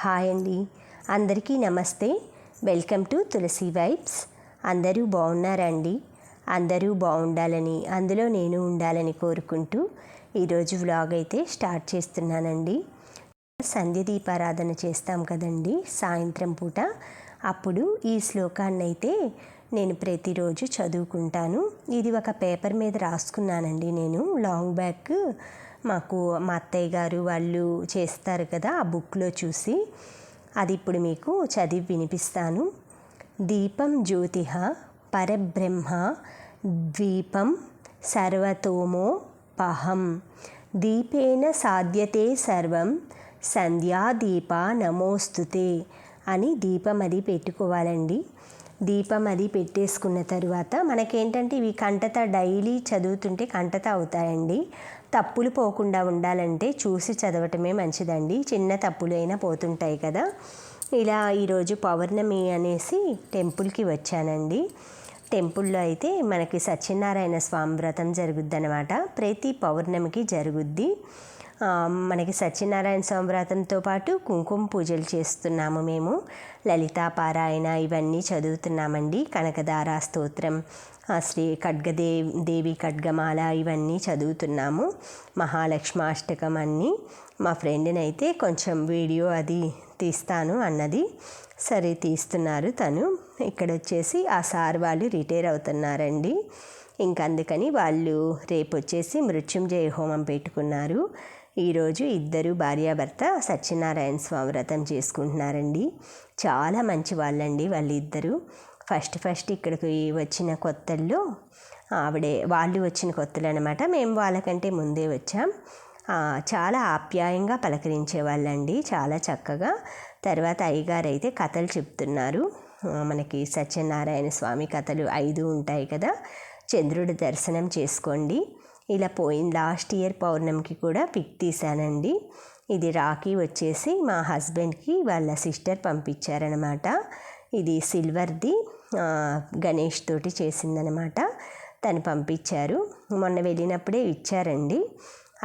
Hi అండి. అందరికీ నమస్తే. Welcome to Tulasi vibes. అందరూ బాగున్నారండి? అందరూ బాగుండాలని అందులో నేను ఉండాలని కోరుకుంటూ ఈరోజు వ్లాగ్ అయితే స్టార్ట్ చేస్తున్నానండి. సంధ్య దీపారాధన చేస్తాం కదండి సాయంత్రం పూట. అప్పుడు ఈ శ్లోకాన్ని అయితే నేను ప్రతిరోజు చదువుకుంటాను. ఇది ఒక పేపర్ మీద రాసుకున్నానండి నేను. లాంగ్ బ్యాక్ మాకు మా అత్తయ్య గారు వాళ్ళు చేస్తారు కదా ఆ బుక్లో చూసి. అది ఇప్పుడు మీకు చదివి వినిపిస్తాను. దీపం జ్యోతిహ పరబ్రహ్మ ద్వీపం సర్వతోమో పహం. దీపేన సాధ్యతే సర్వం సంధ్యాదీప నమోస్తుతే అని దీపం అది పెట్టుకోవాలండి. దీపం అది పెట్టేసుకున్న తరువాత మనకేంటంటే ఇవి కంటత డైలీ చదువుతుంటే కంటత అవుతాయండి. తప్పులు పోకుండా ఉండాలంటే చూసి చదవటమే మంచిదండి. చిన్న తప్పులు అయినా పోతుంటాయి కదా. ఇలా ఈరోజు పౌర్ణమి అనేసి టెంపుల్కి వచ్చానండి. టెంపుల్లో అయితే మనకి సత్యనారాయణ స్వామి వ్రతం జరుగుద్ది అనమాట ప్రతి పౌర్ణమికి జరుగుద్ది. మనకి సత్యనారాయణ స్వామి వ్రతంతో పాటు కుంకుమ పూజలు చేస్తున్నాము మేము. లలితా పారాయణ ఇవన్నీ చదువుతున్నామండి. కనకదార స్తోత్రం శ్రీ ఖడ్గదే దేవి ఖడ్గమాల ఇవన్నీ చదువుతున్నాము. మహాలక్ష్మాష్టకం అన్నీ మా ఫ్రెండ్ని అయితే కొంచెం వీడియో అది తీస్తాను అన్నది సరే తీస్తున్నారు తను. ఇక్కడ వచ్చేసి ఆ సార్ వాళ్ళు రిటైర్ అవుతున్నారండి. ఇంక అందుకని వాళ్ళు రేపు వచ్చేసి మృత్యుంజయ హోమం పెట్టుకున్నారు. ఈరోజు ఇద్దరు భార్యాభర్త సత్యనారాయణ స్వామి వ్రతం చేసుకుంటున్నారండి. చాలా మంచి వాళ్ళండి వాళ్ళిద్దరూ. ఫస్ట్ ఫస్ట్ ఇక్కడికి వచ్చిన కొత్తల్లో ఆవిడే వాళ్ళు వచ్చిన కొత్తలు అనమాట మేము వాళ్ళకంటే ముందే వచ్చాం. చాలా ఆప్యాయంగా పలకరించే వాళ్ళండి చాలా చక్కగా. తర్వాత అయ్యగారు అయితే కథలు చెప్తున్నారు. మనకి సత్యనారాయణ స్వామి కథలు ఐదు ఉంటాయి కదా. చంద్రుడి దర్శనం చేసుకోండి. ఇలా పోయిన లాస్ట్ ఇయర్ పౌర్ణమికి కూడా పిక్ తీశానండి. ఇది రాఖీ వచ్చేసి మా హస్బెండ్కి వాళ్ళ సిస్టర్ పంపించారనమాట ఇది సిల్వర్ది గణేష్ తోటి చేసిందనమాట తను పంపించారు. మొన్న వెళ్ళినప్పుడే ఇచ్చారండి.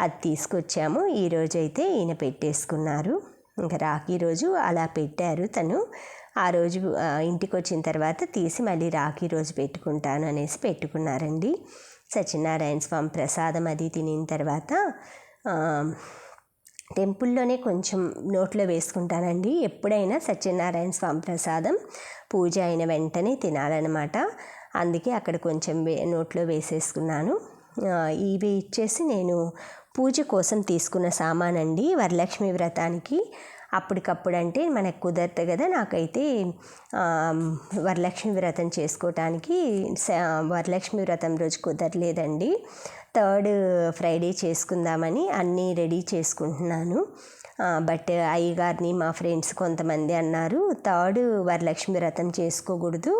అది తీసుకొచ్చాము. ఈరోజు అయితే ఈయన పెట్టేసుకున్నారు. ఇంకా రాఖీ రోజు అలా పెట్టారు తను. ఆ రోజు ఇంటికి వచ్చిన తర్వాత తీసి మళ్ళీ రాఖీ రోజు పెట్టుకుంటాను అనేసి పెట్టుకున్నారండి. సత్యనారాయణ స్వామి ప్రసాదం అది తినిన తర్వాత టెంపుల్లోనే కొంచెం నోట్లో వేసుకుంటానండి. ఎప్పుడైనా సత్యనారాయణ స్వామి ప్రసాదం పూజ అయిన వెంటనే తినాలన్నమాట. అందుకే అక్కడ కొంచెం వే నోట్లో వేసేసుకున్నాను. ఇవి ఇచ్చేసి నేను పూజ కోసం తీసుకున్న సామానండి. వరలక్ష్మి వ్రతానికి అప్పటికప్పుడు అంటే మనకు కుదరదు కదా. నాకైతే వరలక్ష్మి వ్రతం చేసుకోవటానికి వరలక్ష్మి వ్రతం రోజు కుదరలేదండి. థర్డ్ ఫ్రైడే చేసుకుందామని అన్నీ రెడీ చేసుకుంటున్నాను. బట్ అయ్యగారిని మా ఫ్రెండ్స్ కొంతమంది అన్నారు థర్డ్ వరలక్ష్మి వ్రతం చేసుకోకూడదు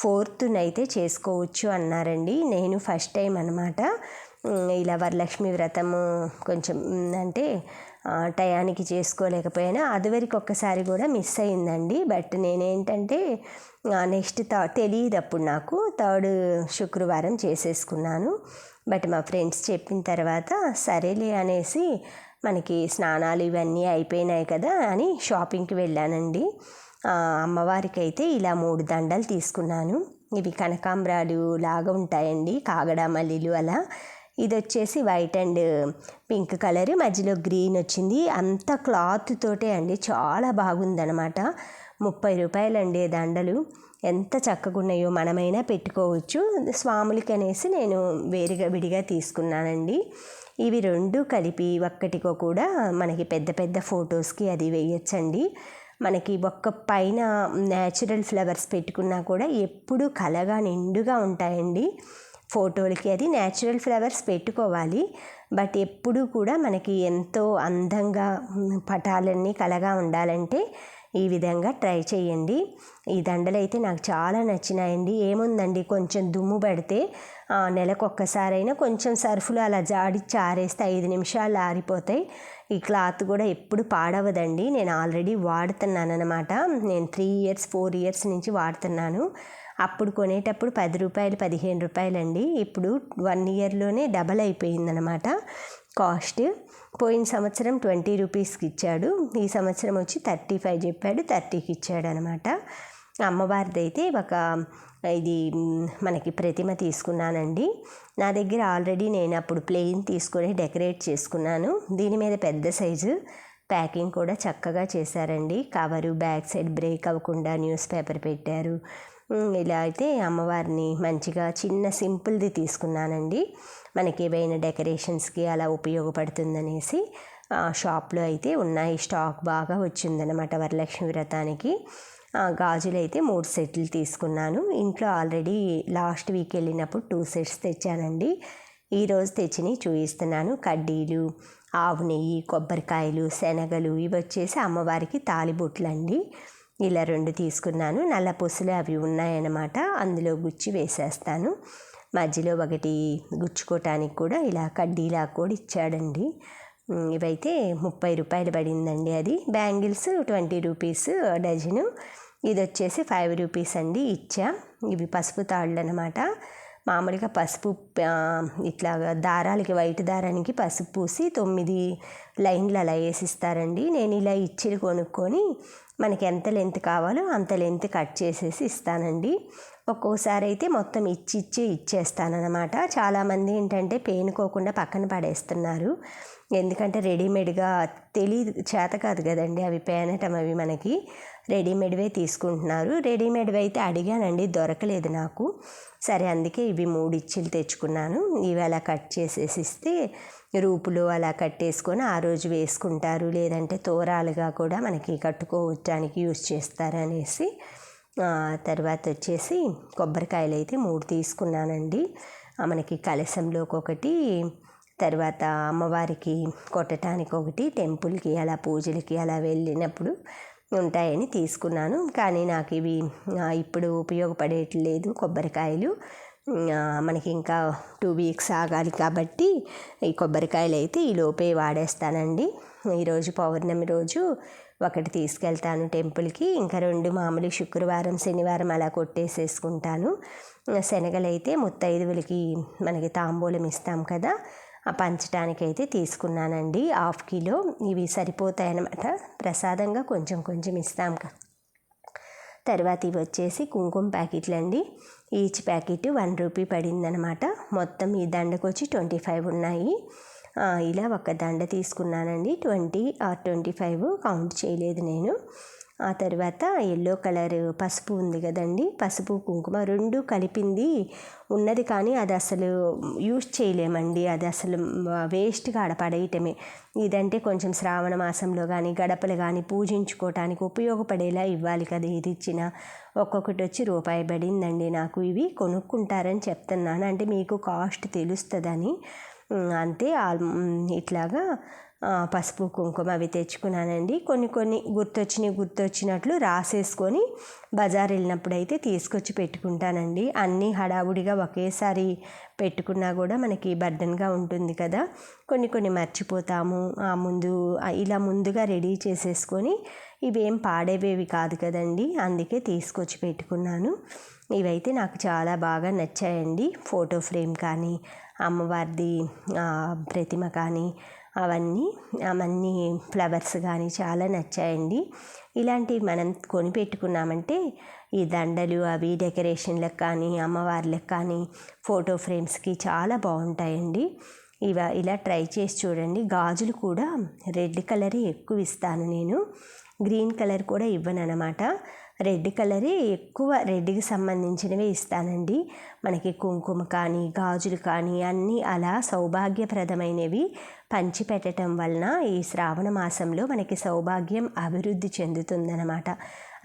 ఫోర్త్నైతే చేసుకోవచ్చు అన్నారండి. నేను ఫస్ట్ టైం అనమాట ఇలా వరలక్ష్మి వ్రతము కొంచెం అంటే టయానికి చేసుకోలేకపోయినా. అదివరకు ఒక్కసారి కూడా మిస్ అయిందండి బట్ నేనేంటంటే నెక్స్ట్ థా తెలియదు అప్పుడు నాకు. థర్డ్ శుక్రవారం చేసేసుకున్నాను. బట్ మా ఫ్రెండ్స్ చెప్పిన తర్వాత సరేలే అనేసి మనకి స్నానాలు ఇవన్నీ అయిపోయినాయి కదా అని షాపింగ్కి వెళ్ళానండి. అమ్మవారికి అయితే ఇలా మూడు దండలు తీసుకున్నాను. ఇవి కనకాంబరాలు లాగా ఉంటాయండి. కాగడ మల్లీలు అలా. ఇది వచ్చేసి వైట్ అండ్ పింక్ కలర్. మధ్యలో గ్రీన్ వచ్చింది. అంత క్లాత్ తోటే అండి. చాలా బాగుందనమాట ముప్పై రూపాయలండి దండలు. ఎంత చక్కగా ఉన్నాయో మనమైనా పెట్టుకోవచ్చు. స్వాములకి అనేసి నేను వేరుగా విడిగా తీసుకున్నానండి. ఇవి రెండు కలిపి ఒక్కటికో కూడా మనకి పెద్ద పెద్ద ఫొటోస్కి అది వేయచ్చండి. మనకి ఒక్క పైన న్యాచురల్ ఫ్లవర్స్ పెట్టుకున్నా కూడా ఎప్పుడూ కలగా నిండుగా ఉంటాయండి. ఫోటోలకి అది న్యాచురల్ ఫ్లవర్స్ పెట్టుకోవాలి. బట్ ఎప్పుడూ కూడా మనకి ఎంతో అందంగా పటాలన్నీ కలగా ఉండాలంటే ఈ విధంగా ట్రై చేయండి. ఈ దండలు అయితే నాకు చాలా నచ్చినాయండి. ఏముందండి? కొంచెం దుమ్ము పడితే ఆ, కొంచెం సర్ఫులు అలా జాడి ఆరేస్తే ఐదు నిమిషాలు ఆరిపోతాయి. ఈ క్లాత్ కూడా ఎప్పుడు పాడవదండి. నేను ఆల్రెడీ వాడుతున్నాను అనమాట నేను త్రీ ఇయర్స్ ఫోర్ ఇయర్స్ నుంచి వాడుతున్నాను. అప్పుడు కొనేటప్పుడు పది రూపాయలు పదిహేను రూపాయలండి. ఇప్పుడు వన్ ఇయర్లోనే డబల్ అయిపోయిందనమాట కాస్ట్. పోయిన సంవత్సరం ట్వంటీ రూపీస్కి ఇచ్చాడు. ఈ సంవత్సరం వచ్చి థర్టీ ఫైవ్ చెప్పాడు థర్టీకి ఇచ్చాడు అనమాట అమ్మవారిది అయితే ఒక ఇది మనకి ప్రతిమ తీసుకున్నానండి. నా దగ్గర ఆల్రెడీ నేను అప్పుడు ప్లెయిన్ తీసుకొని డెకరేట్ చేసుకున్నాను. దీని మీద పెద్ద సైజు ప్యాకింగ్ కూడా చక్కగా చేశారండి. కవరు బ్యాక్ సైడ్ బ్రేక్ అవ్వకుండా న్యూస్ పేపర్ పెట్టారు. ఇలా అయితే అమ్మవారిని మంచిగా చిన్న సింపుల్ది తీసుకున్నానండి. మనకి ఏవైనా డెకరేషన్స్కి అలా ఉపయోగపడుతుందనేసి షాప్లో అయితే ఉన్నాయి. స్టాక్ బాగా వచ్చిందనమాట వరలక్ష్మి వ్రతానికి. గాజులు అయితే మూడు సెట్లు తీసుకున్నాను. ఇంట్లో ఆల్రెడీ లాస్ట్ వీక్ వెళ్ళినప్పుడు టూ సెట్స్ తెచ్చానండి. ఈరోజు తెచ్చినవి చూపిస్తున్నాను కడ్డీలు ఆవు నెయ్యి కొబ్బరికాయలు శనగలు ఇవి వచ్చేసి అమ్మవారికి తాలిబొట్లు అండి ఇలా రెండు తీసుకున్నాను. నల్ల పూసలు అవి ఉన్నాయన్నమాట. అందులో గుచ్చి వేసేస్తాను. మధ్యలో ఒకటి గుచ్చుకోవటానికి కూడా ఇలా కడ్డీలా కూడా ఇచ్చాడండి. ఇవైతే ముప్పై రూపాయలు పడిందండి అది. Bangles twenty rupees dozen. ఇది వచ్చేసి ఫైవ్ రూపీస్ అండి ఇచ్చా. ఇవి పసుపు తాళ్ళు అనమాట మామూలుగా పసుపు ఇట్లా దారాలకి వైట్ దారానికి పసుపు పూసి తొమ్మిది లైన్లు అలా వేసిస్తారండి. నేను ఇలా ఇచ్చి కొనుక్కొని మనకి ఎంత లెంత్ కావాలో అంత లెంత్ కట్ చేసేసి ఇస్తానండి. ఒక్కోసారి అయితే మొత్తం ఇచ్చి ఇచ్చి ఇచ్చేస్తానన్నమాట. చాలామంది ఏంటంటే పేనుకోకుండా పక్కన పడేస్తున్నారు. ఎందుకంటే రెడీమేడ్గా తెలియదు చేత కాదు కదండి అవి పేనటం అవి మనకి. రెడీమేడ్వే తీసుకుంటున్నారు. రెడీమేడ్వే అయితే అడిగానండి దొరకలేదు నాకు. సరే అందుకే ఇవి మూడు ఇచ్చిలు తెచ్చుకున్నాను. ఇవి అలా కట్ చేసేసి ఇస్తే రూపులు అలా కట్టేసుకొని ఆ రోజు వేసుకుంటారు. లేదంటే తోరాలుగా కూడా మనకి కట్టుకోవటానికి యూజ్ చేస్తారు అనేసి తర్వాత వచ్చేసి కొబ్బరికాయలు అయితే మూడు తీసుకున్నానండి. మనకి కలశంలోకి ఒకటి తర్వాత అమ్మవారికి కొట్టడానికి ఒకటి టెంపుల్కి అలా పూజలకి అలా వెళ్ళినప్పుడు ఉంటాయని తీసుకున్నాను. కానీ నాకు ఇవి ఇప్పుడు ఉపయోగపడేట్లేదు కొబ్బరికాయలు. మనకి ఇంకా టూ వీక్స్ ఆగాలి కాబట్టి ఈ కొబ్బరికాయలు అయితే ఈ లోపే వాడేస్తానండి. ఈరోజు పౌర్ణమి రోజు ఒకటి తీసుకెళ్తాను టెంపుల్కి. ఇంకా రెండు మామూలు శుక్రవారం శనివారం అలా కొట్టేసేసుకుంటాను. శనగలైతే ముత్తైదువులకి మనకి తాంబూలం ఇస్తాం కదా ఆ పంచడానికి అయితే తీసుకున్నానండి. Half kilo. ఇవి సరిపోతాయి అన్నమాట ప్రసాదంగా కొంచెం కొంచెం ఇస్తాం తర్వాత ఇవి వచ్చేసి కుంకుమ ప్యాకెట్లు అండి. ఈచ్ ప్యాకెట్ వన్ రూపీ పడిందనమాట. మొత్తం ఈ దండకు వచ్చి ట్వంటీ ఫైవ్ ఉన్నాయి. ఇలా ఒక దండ తీసుకున్నానండి. Twenty or twenty five count చేయలేదు నేను. ఆ తర్వాత ఎల్లో కలర్ పసుపు ఉంది కదండి. పసుపు కుంకుమ రెండు కలిపింది. ఉన్నది కానీ అది అసలు యూజ్ చేయలేమండి. అది అసలు వేస్ట్గా ఆడపడేయటమే ఇదంటే కొంచెం శ్రావణ మాసంలో కానీ గడపలు కానీ పూజించుకోవటానికి ఉపయోగపడేలా ఇవ్వాలి కదా ఇది ఇచ్చిన. ఒక్కొక్కటి వచ్చి రూపాయి పడిందండి నాకు. ఇవి కొనుక్కుంటారని చెప్తున్నాను. అంటే మీకు కాస్ట్ తెలుస్తుందని. అంతే. ఇట్లాగా పసుపు కుంకుమ అవి తెచ్చుకున్నానండి. కొన్ని కొన్ని గుర్తొచ్చినవి గుర్తొచ్చినట్లు రాసేసుకొని బజార్ వెళ్ళినప్పుడు అయితే తీసుకొచ్చి పెట్టుకుంటానండి. అన్నీ హడావుడిగా ఒకేసారి పెట్టుకున్నా కూడా మనకి బర్డన్గా ఉంటుంది కదా. కొన్ని కొన్ని మర్చిపోతాము. ఆ ముందు ఇలా ముందుగా రెడీ చేసేసుకొని ఇవేం పాడేవేవి కాదు కదండి. అందుకే తీసుకొచ్చి పెట్టుకున్నాను. ఇవైతే నాకు చాలా బాగా నచ్చాయండి. ఫోటో ఫ్రేమ్ కానీ అమ్మవారిది ప్రతిమ కానీ అవన్నీ అవన్నీ ఫ్లవర్స్ కానీ చాలా నచ్చాయండి. ఇలాంటివి మనం కొనిపెట్టుకున్నామంటే ఈ దండలు అవి డెకరేషన్లకు కానీ అమ్మవార్లకు కానీ ఫోటో ఫ్రేమ్స్కి చాలా బాగుంటాయండి. ఇవ ఇలా ట్రై చేసి చూడండి. గాజులు కూడా రెడ్ కలరే ఎక్కువ ఇస్తాను నేను. గ్రీన్ కలర్ కూడా ఇవ్వను అనమాట రెడ్ కలరే ఎక్కువ రెడ్కి సంబంధించినవి ఇస్తానండి. మనకి కుంకుమ కానీ గాజులు కానీ అన్నీ అలా సౌభాగ్యప్రదమైనవి. పంచిపెట్టడం వలన ఈ శ్రావణ మాసంలో మనకి సౌభాగ్యం అభివృద్ధి చెందుతుందన్నమాట.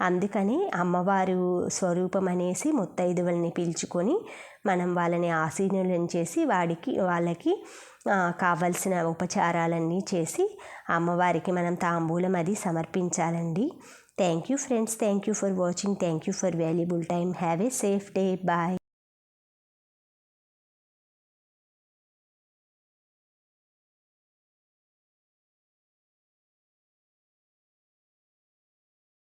అందుకని అమ్మవారు స్వరూపం అనేసి ముత్తైదువుల్ని పిలుచుకొని మనం వాళ్ళని ఆసీనులను చేసి వాడికి వాళ్ళకి కావలసిన ఉపచారాలన్నీ చేసి అమ్మవారికి మనం తాంబూలం అది సమర్పించాలండి. Thank you friends. Thank you for watching. Thank you for valuable time. Have a safe day. Bye.